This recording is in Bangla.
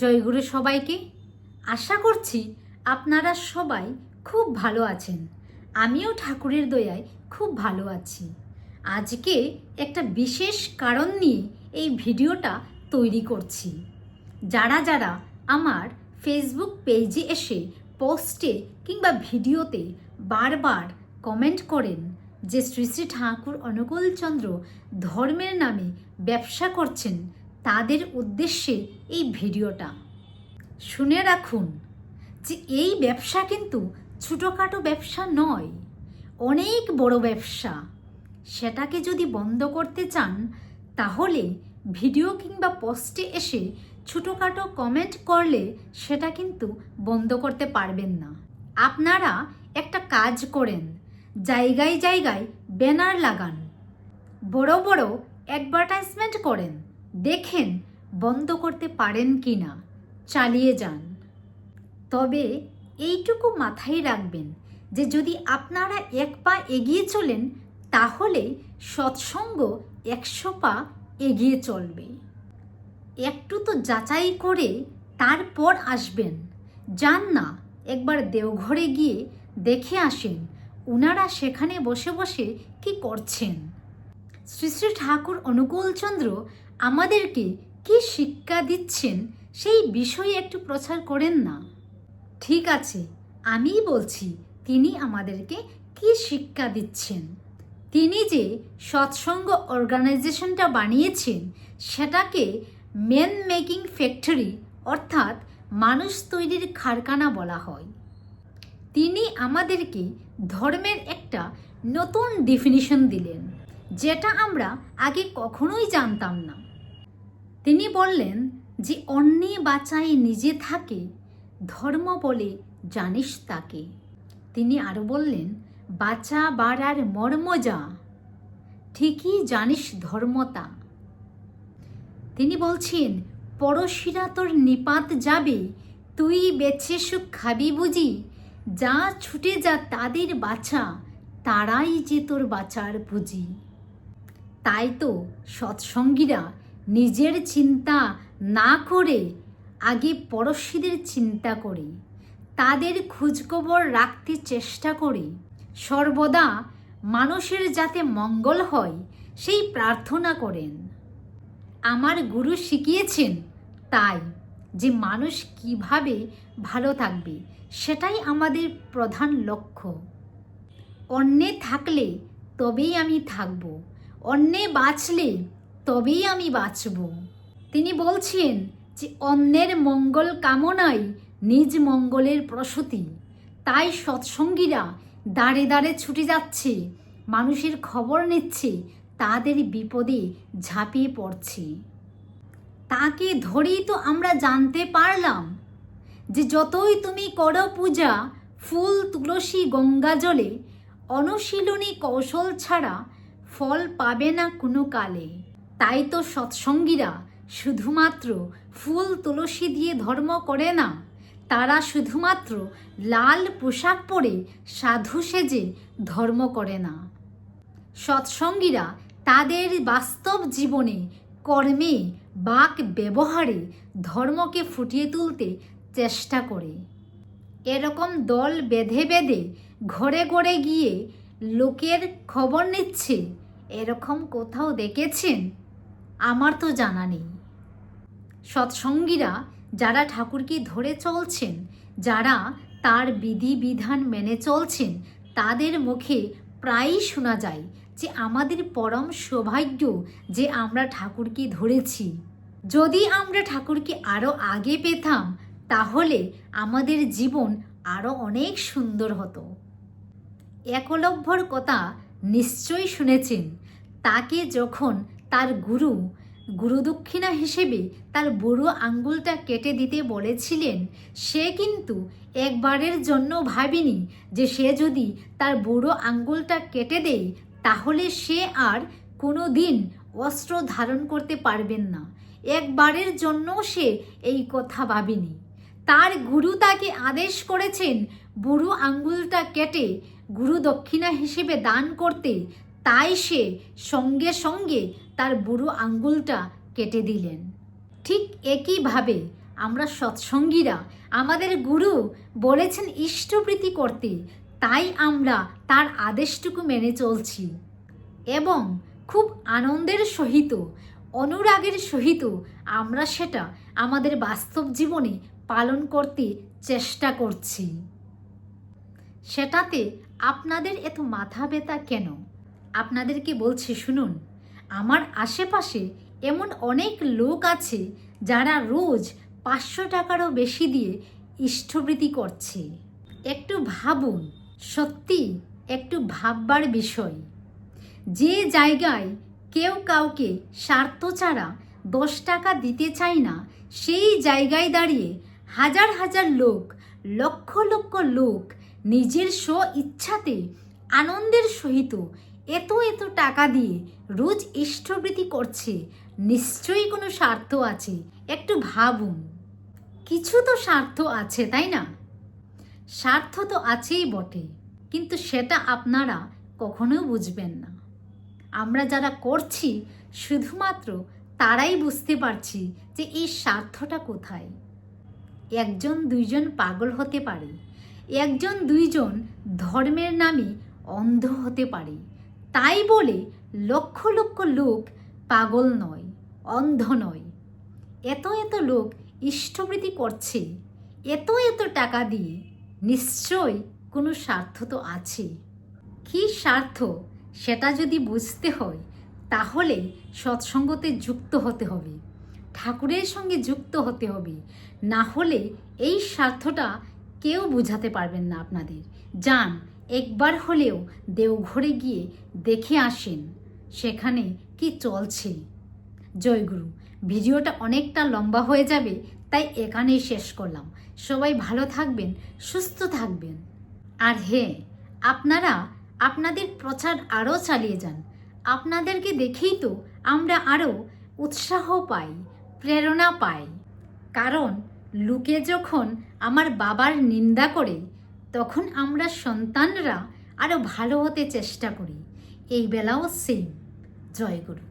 জয়গুরু সবাইকে। আশা করছি আপনারা সবাই খুব ভালো আছেন। আমিও ঠাকুরের দয়ায় খুব ভালো আছি। আজকে একটা বিশেষ কারণ নিয়ে এই ভিডিওটা তৈরি করছি। যারা যারা আমার ফেসবুক পেজে এসে পোস্টে কিংবা ভিডিওতে বারবার কমেন্ট করেন যে শ্রী শ্রী ঠাকুর অনুকূলচন্দ্র ধর্মের নামে ব্যবসা করছেন তাদের উদ্দেশ্যে এই ভিডিওটা। শুনে রাখুন যে এই ব্যবসা কিন্তু ছোটোখাটো ব্যবসা নয়, অনেক বড় ব্যবসা। সেটাকে যদি বন্ধ করতে চান, তাহলে ভিডিও কিংবা পোস্টে এসে ছোটোখাটো কমেন্ট করলে সেটা কিন্তু বন্ধ করতে পারবেন না। আপনারা একটা কাজ করেন, জায়গায় জায়গায় ব্যানার লাগান, বড় বড় অ্যাডভার্টাইজমেন্ট করেন। দেখেন বন্ধ করতে পারেন কি না, চালিয়ে যান। তবে এইটুকু মাথায় রাখবেন যে যদি আপনারা এক পা এগিয়ে চলেন, তাহলে সৎসঙ্গ একশো পা এগিয়ে চলবে। একটু তো যাচাই করে তারপর আসবেন। যান না, একবার দেওঘরে গিয়ে দেখে আসেন ওনারা সেখানে বসে বসে কি করছেন। শ্রী শ্রী ঠাকুর অনুকূলচন্দ্র আমাদেরকে কি শিক্ষা দিচ্ছেন সেই বিষয়ে একটু প্রচার করেন না। ঠিক আছে, আমিই বলছি তিনি আমাদেরকে কি শিক্ষা দিচ্ছেন। তিনি যে সৎসঙ্গ অর্গানাইজেশনটা বানিয়েছেন, সেটাকে মেন মেকিং ফ্যাক্টরি অর্থাৎ মানুষ তৈরির কারখানা বলা হয়। তিনি আমাদেরকে ধর্মের একটা নতুন ডেফিনিশন দিলেন, যেটা আমরা আগে কখনোই জানতাম না। তিনি বললেন যে, অন্যে বাঁচায় নিজে থাকে, ধর্ম বলে জানিস তাকে। তিনি আরও বললেন বাঁচা বাড়ার মর্ম যা, ঠিকই জানিস ধর্মতা। তিনি বলছেন পড়শিরা তোর নিপাত যাবে, তুই বেছে সুখ খাবি বুঝি, যা ছুটে যা তাদের বাছা, তারাই যে তোর বাঁচার পুঁজি তাই তো সৎসঙ্গীরা নিজের চিন্তা না করে, আগে পড়শিদের চিন্তা করি, তাদের খোঁজখবর রাখতে চেষ্টা করে। সর্বদা মানুষের যাতে মঙ্গল হয়, সেই প্রার্থনা করেন। আমার গুরু শিখিয়েছেন তাই যে মানুষ কীভাবে ভালো থাকবে, সেটাই আমাদের প্রধান লক্ষ্য। অন্যে থাকলে তবেই আমি থাকব, অন্যে বাঁচলে তবেই আমি বাঁচব। তিনি বলছেন যে, অন্যের মঙ্গল কামনাই নিজ মঙ্গলের প্রসূতি। তাই সৎসঙ্গীরা দাঁড়ে দাঁড়ে ছুটে যাচ্ছে, মানুষের খবর নিচ্ছে, তাদের বিপদে ঝাঁপিয়ে পড়ছে। তাকে ধরেই তো আমরা জানতে পারলাম যে, যতই তুমি করো পূজা, ফুল, তুলসী, গঙ্গা জলে, অনুশীলনী কৌশল ছাড়া ফল পাবে না কোনো কালে। তাই তো সৎসঙ্গীরা শুধুমাত্র ফুল তুলসী দিয়ে ধর্ম করে না, তারা শুধুমাত্র লাল পোশাক পরে সাধু সেজে ধর্ম করে না। সৎসঙ্গীরা তাদের বাস্তব জীবনে কর্মে, বাক ব্যবহারে ধর্মকে ফুটিয়ে তুলতে চেষ্টা করে। এরকম দল বেঁধে বেঁধে ঘরে ঘরে গিয়ে লোকের খবর নিচ্ছে, এরকম কোথাও দেখেছেন? আমার তো জানা নেই। সৎসঙ্গীরা যারা ঠাকুরকে ধরে চলছেন, যারা তার বিধি বিধান মেনে চলছেন, তাদের মুখে প্রায়ই শোনা যায় যে আমাদের পরম সৌভাগ্য যে আমরা ঠাকুরকে ধরেছি। যদি আমরা ঠাকুরকে আরও আগে পেতাম, তাহলে আমাদের জীবন আরও অনেক সুন্দর হতো। একলভ্যর কথা নিশ্চয়ই শুনেছেন, তাকে যখন তার গুরু, গুরুদক্ষিণা হিসেবে তার বুড়ো আঙ্গুলটা কেটে দিতে বলেছিলেন। সে কিন্তু একবারের জন্য ভাবিনি যে সে যদি তার বুড়ো আঙ্গুলটা কেটে দেয়, তাহলে সে আর কোনো দিন অস্ত্র ধারণ করতে পারবেন না। একবারের জন্য সে এই কথা ভাবেনি। তার গুরু তাকে আদেশ করেছেন, বুড়ো আঙ্গুলটা কেটে গুরু দক্ষিণা হিসেবে দান করতে। তাই সে সঙ্গে সঙ্গে তার বুড়ো আঙ্গুলটা কেটে দিলেন। ঠিক একইভাবে আমরা সৎসঙ্গীরা, আমাদের গুরু বলেছেন ইষ্টপ্রীতি করতে, তাই আমরা তার আদেশটুকু মেনে চলছি। এবং খুব আনন্দের সহিত, অনুরাগের সহিত আমরা সেটা আমাদের বাস্তব জীবনে পালন করতে চেষ্টা করছি। সেটাতে আপনাদের এত মাথা ব্যথা কেন? আপনাদেরকে বলছি, শুনুন। আমার আশেপাশে এমন অনেক লোক আছে যারা রোজ পাঁচশো টাকারও বেশি দিয়ে ইষ্টবৃত্তি করছে। একটু ভাবুন, সত্যি একটু ভাববার বিষয়। যে জায়গায় কেউ কাউকে স্বার্থ ছাড়া দশ টাকা দিতে চায় না, সেই জায়গায় দাঁড়িয়ে হাজার হাজার লোক, লক্ষ লক্ষ লোক নিজের স্ব ইচ্ছাতে আনন্দের সহিত এত এত টাকা দিয়ে রোজ ইষ্টবৃত্তি করছে, নিশ্চয়ই কোনো স্বার্থ আছে। একটু ভাবুন, কিছু তো স্বার্থ আছে, তাই না? স্বার্থ তো আছেই বটে, কিন্তু সেটা আপনারা কখনো বুঝবেন না। আমরা যারা করছি, শুধুমাত্র তারাই বুঝতে পারছি যে এই স্বার্থটা কোথায়। একজন, দুইজন পাগল হতে পারে, একজন, দুইজন ধর্মের নামে অন্ধ হতে পারে। তাই বলে লক্ষ লক্ষ লোক পাগল নয়, অন্ধ নয়। এত এত লোক ইষ্টবৃত্তি করছে, এত এত টাকা দিয়ে নিশ্চয় কোনো স্বার্থ তো আছে। কী স্বার্থ সেটা যদি বুঝতে হয়, তাহলে সৎসঙ্গতে যুক্ত হতে হবে, ঠাকুরের সঙ্গে যুক্ত হতে হবে। না হলে এই স্বার্থটা কেউ বুঝাতে পারবেন না আপনাদের। যান একবার হলেও দেওঘরে গিয়ে দেখে আসেন সেখানে কি চলছে। জয়গুরু, ভিডিওটা অনেকটা লম্বা হয়ে যাবে, তাই এখানেই শেষ করলাম। সবাই ভালো থাকবেন, সুস্থ থাকবেন। আর হ্যাঁ আপনারা আপনাদের প্রচার আরও চালিয়ে যান। আপনাদেরকে দেখেই তো আমরা আরও উৎসাহ পাই, প্রেরণা পাই। কারণ লোকে যখন আমার বাবার নিন্দা করে তখন আমরা সন্তানরা আরও ভালো হতে চেষ্টা করি। এই বেলাও সেম জয়গুরু